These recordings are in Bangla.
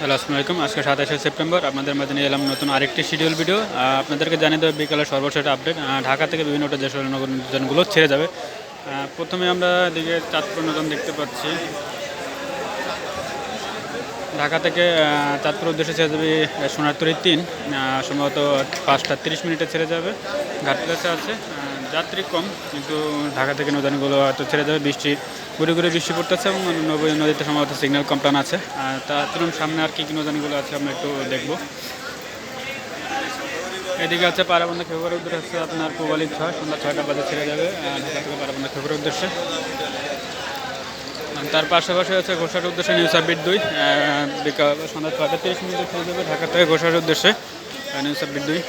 হ্যালো, আসসালামু আলাইকুম। আজকে সাতাশে সেপ্টেম্বর, আপনাদের মাঝে নিয়ে এলাম নতুন আরেকটি শিডিউল ভিডিও আপনাদেরকে জানিয়ে দেবো বিকালের সর্বশেষ আপডেট ঢাকা থেকে বিভিন্ন যে সকল নগরগুলো ছেড়ে যাবে। প্রথমে আমরা এদিকে চাঁদপুর নতুন দেখতে পাচ্ছি। ঢাকা থেকে চাঁদপুর উদ্দেশ্যে ছেড়ে যাবে সোনারতরী তিন। সম্ভবত পাঁচটা তিরিশ মিনিটে ছেড়ে যাবে। ঘাটপ্লাসে আছে। যাত্রী কম, কিন্তু ঢাকা থেকে নৌযানগুলো হয়তো ছেড়ে যাবে বৃষ্টি, ঘুরে ঘুরে বৃষ্টি পড়তেছে এবং নবী নদীতে সম্ভবত সিগন্যাল কমপ্লান আছে। আর তার তুলনায় সামনে আর কী কী নৌযানগুলো আছে আমরা একটু দেখব। এদিকে আছে পারাবন্ধা খেপুরের উদ্দেশ্যে আছে আপনার পুবালি ছয়, সন্ধ্যা ছয়টা বাজে ছেড়ে যাবে ঢাকা থেকে পারাবন্ধা খেপুরের উদ্দেশ্যে। তার পাশাপাশি আছে ঘোষার উদ্দেশ্যে নিউ সাবমিট দুই বিকাল সন্ধ্যা ছয়টা তিরিশ মিনিটে ছেড়ে যাবে ঢাকা থেকে ঘোষার উদ্দেশ্যে নিউ সাবমিট দুই।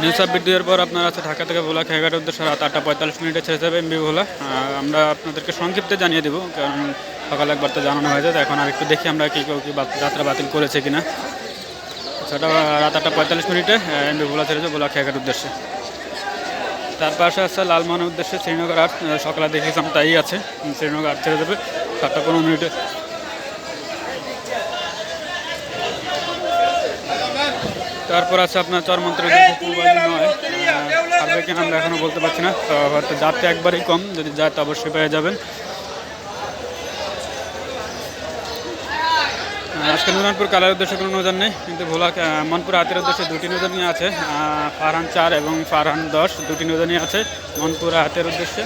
নিউ সাবমিট দুইয়ের পর আপনার আছে ঢাকা থেকে ভোলা খেয়াঘাটের উদ্দেশ্যে রাত আটটা পঁয়তাল্লিশ মিনিটে ছেড়ে যাবে এমবি ভোলা। আমরা আপনাদেরকে সংক্ষিপ্তে জানিয়ে দেবো কারণ সকালে একবার তো জানানো হয়েছে তো এখন আর একটু দেখি আমরা কী কেউ কি যাত্রা বাতিল করেছে কিনা। সেটা রাত আটটা পঁয়তাল্লিশ মিনিটে এমবি ভোলা ছেড়ে যাবে ভোলা খেয়াঘাটের উদ্দেশ্যে। তার পাশে আছে লালমোহনের উদ্দেশ্যে শ্রীনগর আহ, সকালে দেখেছিলাম তাই আছে শ্রীনগর আট ছেড়ে যাবে সাতটা পনেরো মিনিটে। তারপর আছে আপনার চরমন্ত্র নয়। পারবে কিনা আমরা এখনও বলতে পারছি না। তো হয়তো যাত্রা একবারই কম যদি যায় তো অবশ্যই পেয়ে যাবেন। আজকে নুরানপুর কালার উদ্দেশ্যে কোনো নৌজান নেই কিন্তু ভোলা মনপুর হাতের উদ্দেশ্যে দুটি নৌজানই আছে। ফারহান চার এবং ফারহান দশ দুটি নৌজানই আছে মনপুর হাতের উদ্দেশ্যে।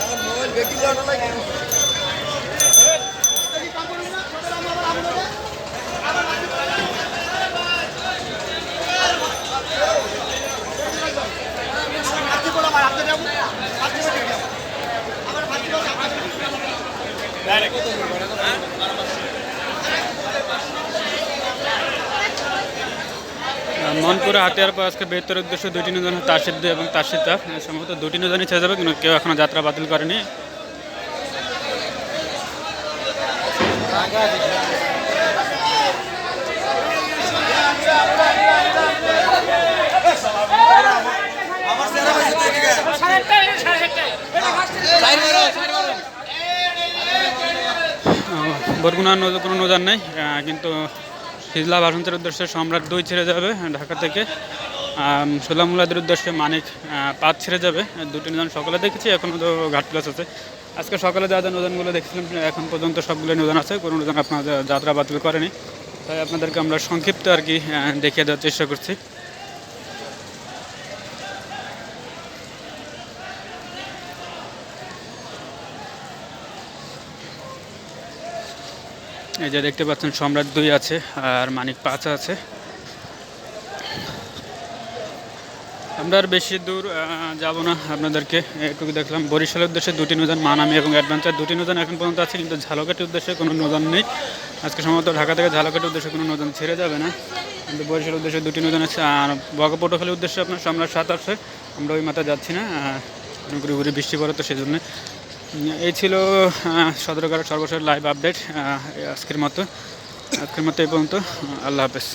মনপুরে হাতিয়ার পর আজকে বেহতর উদ্দেশ্যে দুটি নজন তাসির দুই এবং আহ, সম্ভবত দুটি নজনই ছেড়ে যাবে কিন্তু কেউ এখনও যাত্রা বাতিল করেনি। বরগুনার নদী কোনো নৌজান নেই কিন্তু হিজলা ভাষণের উদ্দেশ্যে সম্রাট দুই ছেড়ে যাবে ঢাকা থেকে। সোলামুলাদের উদ্দেশ্যে মানিক পাঁচ ছেড়ে যাবে। দুটি নৌজান সকালে দেখেছি এখনও তো ঘাট প্লাস আছে। আজকে সকালে যা যা নৌজানগুলো দেখছিলাম, এখন পর্যন্ত সবগুলো নৌজান আছে। কোনো নৌজান আপনার যাত্রা বাতিল করেনি। তাই আপনাদেরকে আমরা সংক্ষিপ্ত আর কি দেখিয়ে দেওয়ার চেষ্টা করছি। এই যে দেখতে পাচ্ছেন সম্রাট দুই আছে আর মানিক পাঁচ আছে। আমরা আর বেশি দূর যাব না আপনাদেরকে এটুকু দেখলাম। বরিশালের উদ্দেশ্যে দুটি নৌজান মানামি এবং অ্যাডভেঞ্চার। দুটি নৌজান এখন পর্যন্ত আছে কিন্তু ঝালকাঠির উদ্দেশ্যে কোনো নৌজান নেই। আজকে সম্ভবত ঢাকা থেকে ঝালকাঠির উদ্দেশ্যে কোনো নৌজান ছেড়ে যাবে না। কিন্তু বরিশালের উদ্দেশ্যে দুটি নৌজান আছে আর বগা উদ্দেশ্যে আপনার সম্রাট সাত আছে। আমরা ওই মাথায় যাচ্ছি না ঘুরে ঘুরে বৃষ্টি পড়ে তো সেই জন্যে উম, এই ছিল আহ, সদরকারের সর্বশেষ লাইভ আপডেট আজকের মতো। আজকের মতো এই পর্যন্ত। আল্লাহ হাফেজ।